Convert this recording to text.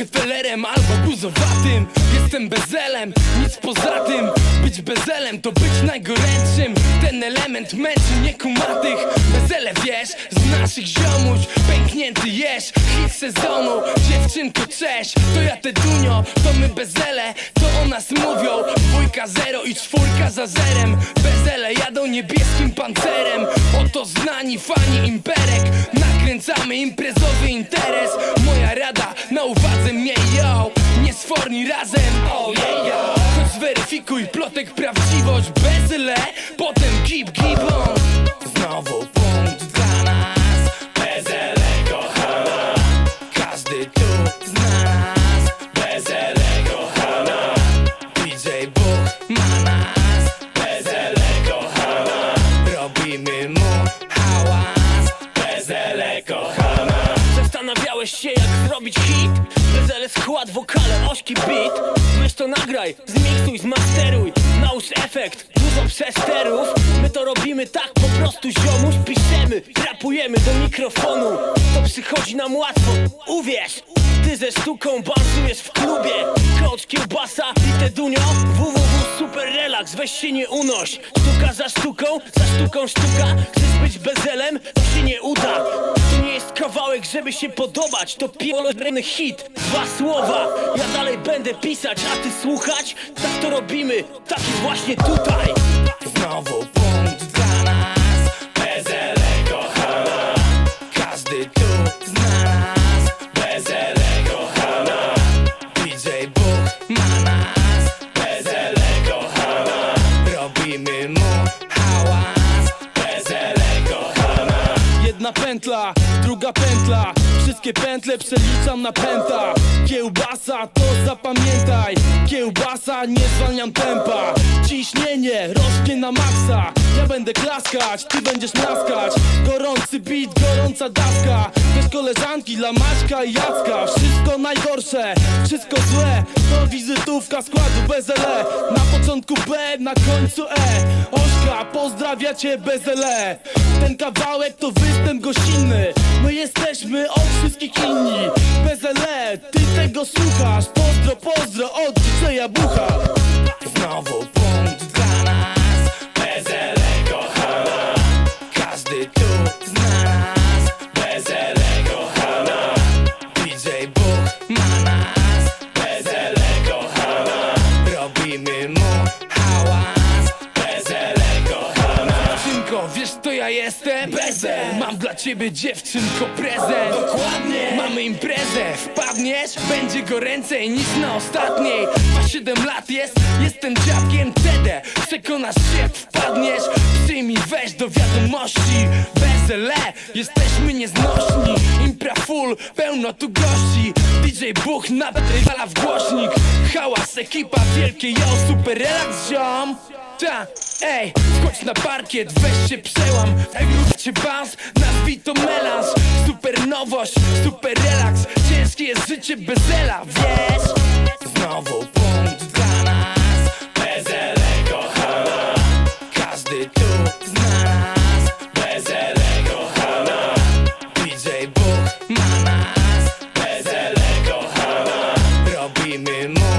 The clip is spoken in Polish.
Rockefellerem albo buzowatym. Jestem bezelem, nic poza tym. Być bezelem to być najgorętszym. Ten element męczy niekumatych Bezele wiesz, z naszych ziomuś Pęknięty jesz, hit sezonu Dziewczynko cześć, to ja te dunio To my bezele, to o nas mówią Dwójka zero i czwórka za zerem. Bezele jadą niebieskim pancerem. Oto znani fani imperek Nakręcamy imprezowy interes. Moja rada na uwadze miej yo Nie sforni razem, oh yeah, yeah. Choć zweryfikuj plotek prawdziwość Bezele, potem Zastanawiałeś się jak zrobić hit. Bezele skład, wokale, ośki beat. Weź to nagraj, zmiksuj, zmasteruj. Nałóż efekt, dużo przesterów. My to robimy tak po prostu ziomuś. Piszemy, rapujemy do mikrofonu. To przychodzi nam łatwo, uwierz Ty ze sztuką bansujesz w klubie. Coach kiełbasa i te dunio. Www super relax, weź się nie unoś. Sztuka za sztuką, za sztuką sztuka. Chcesz być bezelem, to się nie uda jest kawałek, żeby się podobać. To pierdolony hit, dwa słowa. Ja dalej będę pisać, a ty słuchać? Tak to robimy, tak jest właśnie tutaj. Znowu punkt dla nas. Bezele kochana Każdy tu zna nas. Bezele kochana DJ Bóg ma nas. Bezele kochana Robimy mu hałas Jedna pętla, druga pętla. Wszystkie pętle przeliczam na pęta. Kiełbasa to zapamiętaj. Kiełbasa nie zwalniam tempa. Ciśnienie rośnie na maksa Ja będę klaskać, ty będziesz naskać. Gorący beat, gorąca dawka Wiesz koleżanki dla Maćka i Jacka. Wszystko najgorsze, wszystko złe. To wizytówka składu bez LE Na początku B, na końcu E. Ośka, pozdrawia cię bez LE Ten kawałek to występ gościnny. My jesteśmy od wszystkich inni. Bez LE, ty tego słuchasz. Pozdro, pozdro od DJ Bucha Mu hałas Bezele kochana Dziewczynko, wiesz to ja jestem? Bezel. Mam dla ciebie dziewczynko prezent. Dokładnie. Mamy imprezę, wpadniesz? Będzie goręcej niż na ostatniej. Ma 7 lat jest, jestem dziadkiem TD Przekonasz się, wpadniesz? Przyjmij, weź do wiadomości. Bezele, jesteśmy nieznośni król, pełno tu gości. DJ Buch nawet rywala w głośnik. Hałas, ekipa, wielkie yo, super relaks ziom. Ta, ej, wchodź na parkiet, weź się przełam. Tak ej, róbcie bans, nazwij to melans Super nowość, super relaks Ciężkie jest życie bez wiesz? Znowu punkt dla nas. PZL kochana. Każdy tu zna nas Kimi mor